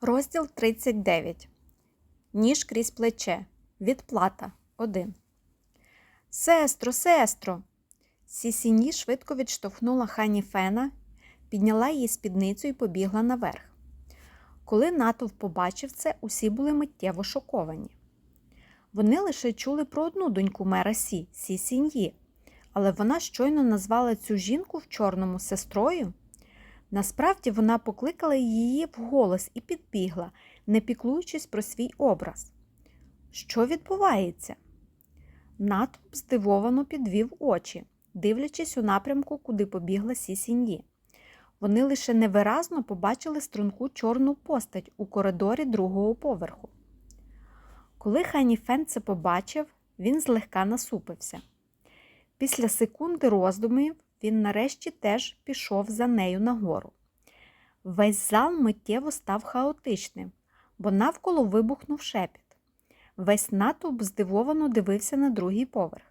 Розділ 39. Ніж крізь плече. Відплата 1. Сестро, сестро. Сісіні швидко відштовхнула хані Фена, підняла її спідницю і побігла наверх. Коли натовп побачив це, усі були миттєво шоковані. Вони лише чули про одну доньку мера Сі Сісіньї, але вона щойно назвала цю жінку в чорному сестрою. Насправді вона покликала її вголос і підбігла, не піклуючись про свій образ. Що відбувається? Натовп здивовано підвів очі, дивлячись у напрямку, куди побігла Сісіньї. Вони лише невиразно побачили струнку чорну постать у коридорі другого поверху. Коли Хані Фен це побачив, він злегка насупився. Після секунди роздумів він нарешті теж пішов за нею нагору. Весь зал миттєво став хаотичним, бо навколо вибухнув шепіт. Весь натовп здивовано дивився на другий поверх.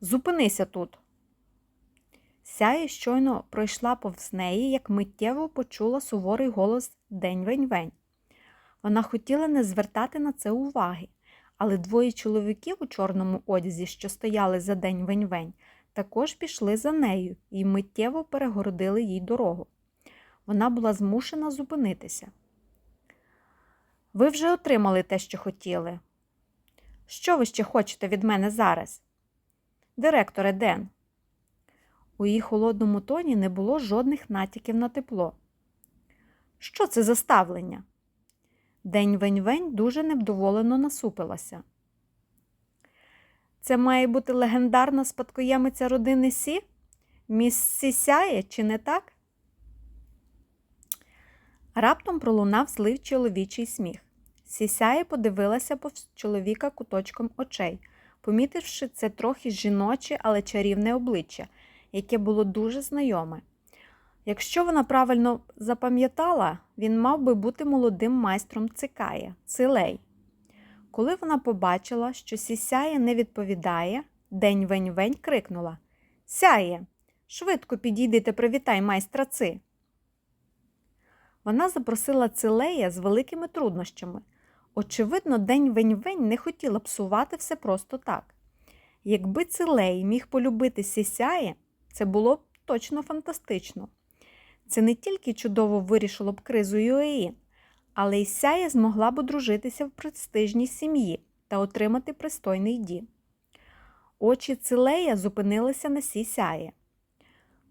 Зупинися тут. Сяє щойно пройшла повз неї, як миттєво почула суворий голос День вень-вень. Вона хотіла не звертати на це уваги, але двоє чоловіків у чорному одязі, що стояли за день вень-вень, також пішли за нею і миттєво перегородили їй дорогу. Вона була змушена зупинитися. Ви вже отримали те, що хотіли. Що ви ще хочете від мене зараз? Директоре Ден. У її холодному тоні не було жодних натяків на тепло. Що це за ставлення? День вень-вень дуже невдоволено насупилася. Це має бути легендарна спадкоємиця родини Сі? Міс Сі сяє, чи не так? Раптом пролунав злив чоловічий сміх. Сісяє подивилася повз чоловіка куточком очей, помітивши це трохи жіноче, але чарівне обличчя, яке було дуже знайоме. Якщо вона правильно запам'ятала, він мав би бути молодим майстром цикає, цилей. Коли вона побачила, що сісяє не відповідає, день вень-вень крикнула Сяє, швидко підійди та привітай майстра ци. Вона запросила цилея з великими труднощами. Очевидно, день вень-вень не хотіла псувати все просто так. Якби цилей міг полюбити сісяє, це було б точно фантастично. Це не тільки чудово вирішило б кризу Юеїн, але й сяє змогла б одружитися в престижній сім'ї та отримати пристойний дім. Очі цилея зупинилися на сі сяє.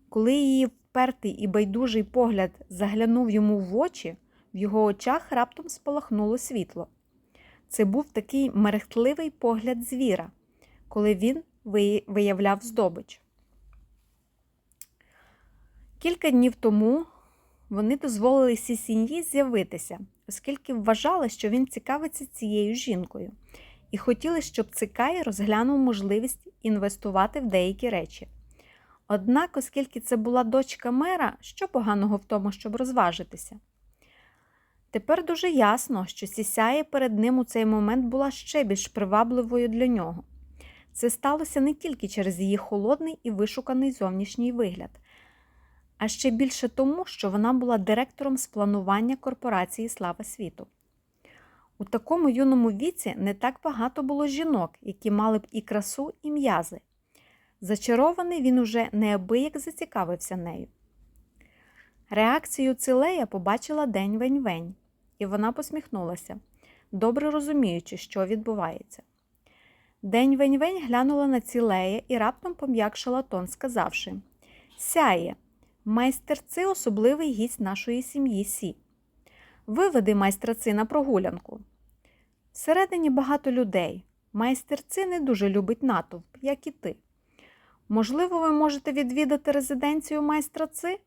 Коли її впертий і байдужий погляд заглянув йому в очі, в його очах раптом спалахнуло світло. Це був такий мерехтливий погляд звіра, коли він виявляв здобич. Кілька днів тому вони дозволили Сісіньї з'явитися, оскільки вважали, що він цікавиться цією жінкою, і хотіли, щоб Цикай розглянув можливість інвестувати в деякі речі. Однак, оскільки це була дочка мера, що поганого в тому, щоб розважитися? Тепер дуже ясно, що сісяє перед ним у цей момент була ще більш привабливою для нього. Це сталося не тільки через її холодний і вишуканий зовнішній вигляд, а ще більше тому, що вона була директором з планування корпорації Слава світу. У такому юному віці не так багато було жінок, які мали б і красу, і м'язи. Зачарований він уже неабияк зацікавився нею. Реакцію цилея побачила день вень-вень, і вона посміхнулася, добре розуміючи, що відбувається. День вень-вень глянула на цілея і раптом пом'якшила тон, сказавши Сяє, майстер Ци особливий гість нашої сім'ї Сі. Виведи майстра Ци на прогулянку. Всередині багато людей. Майстер Ци не дуже любить натовп, як і ти. Можливо, ви можете відвідати резиденцію майстра Ци?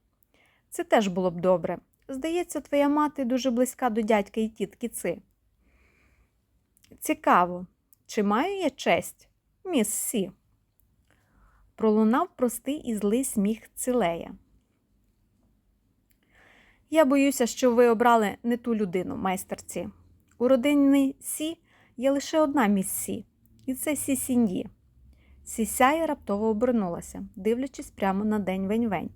Це теж було б добре. Здається, твоя мати дуже близька до дядька і тітки Ци. Цікаво, чи маю я честь, міс Сі? Пролунав простий і злий сміх цилея. Я боюся, що ви обрали не ту людину, майстерці. У родині Сі є лише одна міс Сі, і це Сі Сіньї. Сісяя раптово обернулася, дивлячись прямо на день вень-вень,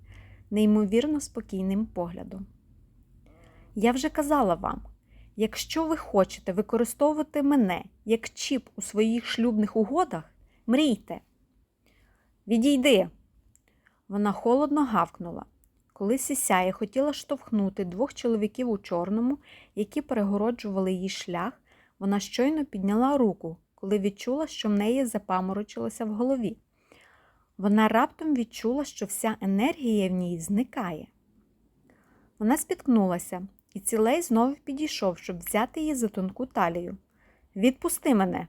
неймовірно спокійним поглядом. Я вже казала вам, якщо ви хочете використовувати мене як чіп у своїх шлюбних угодах, мрійте. Відійди. Вона холодно гавкнула. Коли сісяє хотіла штовхнути двох чоловіків у чорному, які перегороджували їй шлях, вона щойно підняла руку, коли відчула, що в неї запаморочилося в голові. Вона раптом відчула, що вся енергія в ній зникає. Вона спіткнулася, і цілей знову підійшов, щоб взяти її за тонку талію. Відпусти мене.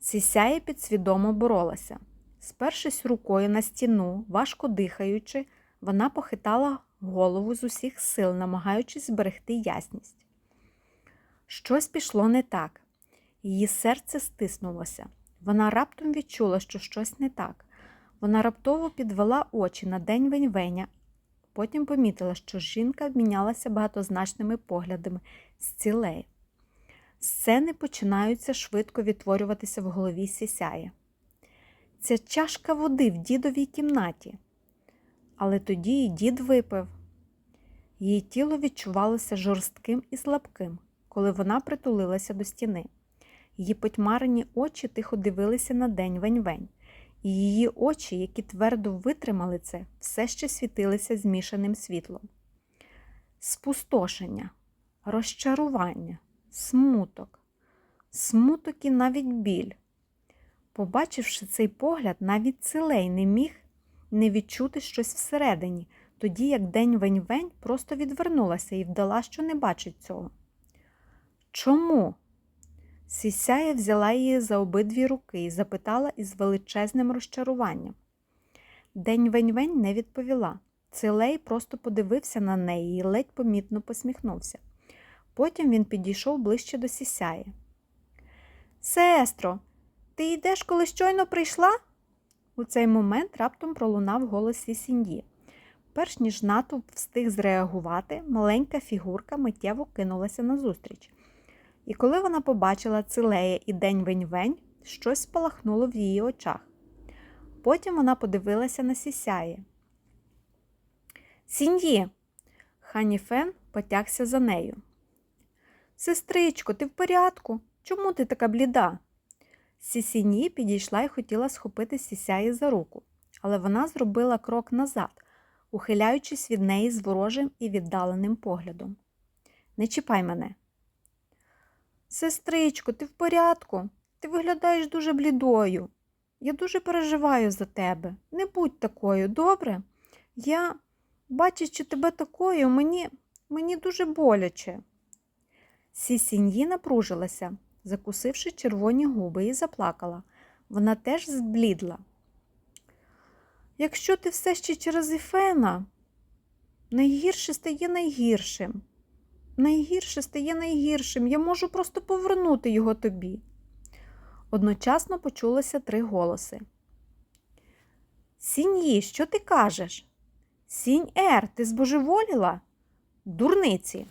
Сісяє підсвідомо боролася. Спершись рукою на стіну, важко дихаючи, вона похитала голову з усіх сил, намагаючись зберегти ясність. Щось пішло не так. Її серце стиснулося. Вона раптом відчула, що щось не так. Вона раптово підвела очі на день Веньвеня, потім помітила, що жінка обмінялася багатозначними поглядами з цілею. Сцени починаються швидко відтворюватися в голові сісяє. Ця чашка води в дідовій кімнаті. Але тоді і дід випив. Її тіло відчувалося жорстким і слабким, коли вона притулилася до стіни. Її потьмарені очі тихо дивилися на день вень-вень, і її очі, які твердо витримали це, все ще світилися змішаним світлом. Спустошення, розчарування, смуток, смуток і навіть біль. Побачивши цей погляд, навіть цилей не міг не відчути щось всередині, тоді як день вень-вень просто відвернулася і вдала, що не бачить цього. Чому? Сісяя взяла її за обидві руки і запитала із величезним розчаруванням. День вень-вень не відповіла. Цилей просто подивився на неї і ледь помітно посміхнувся. Потім він підійшов ближче до сісяї. Сестро, ти йдеш, коли щойно прийшла? У цей момент раптом пролунав голос Сісіньї. Перш ніж натовп встиг зреагувати, маленька фігурка миттєво кинулася назустріч. І коли вона побачила цилея і день вень-вень, щось спалахнуло в її очах. Потім вона подивилася на сісяє. Сіньї. Ханіфен потягся за нею. Сестричко, ти в порядку? Чому ти така бліда? Сісіньї підійшла і хотіла схопити сісяї за руку, але вона зробила крок назад, ухиляючись від неї з ворожим і віддаленим поглядом. Не чіпай мене. Сестричко, ти в порядку? Ти виглядаєш дуже блідою. Я дуже переживаю за тебе. Не будь такою, добре? Я, бачачи тебе такою, мені, мені дуже боляче. Сісіньї напружилася, закусивши червоні губи, і заплакала. Вона теж зблідла. Якщо ти все ще через Іфена, найгірше стає найгіршим. Найгірше стає найгіршим. Я можу просто повернути його тобі. Одночасно почулося три голоси. Сіньї, що ти кажеш? Сінь Ер, ти збожеволіла? Дурниці.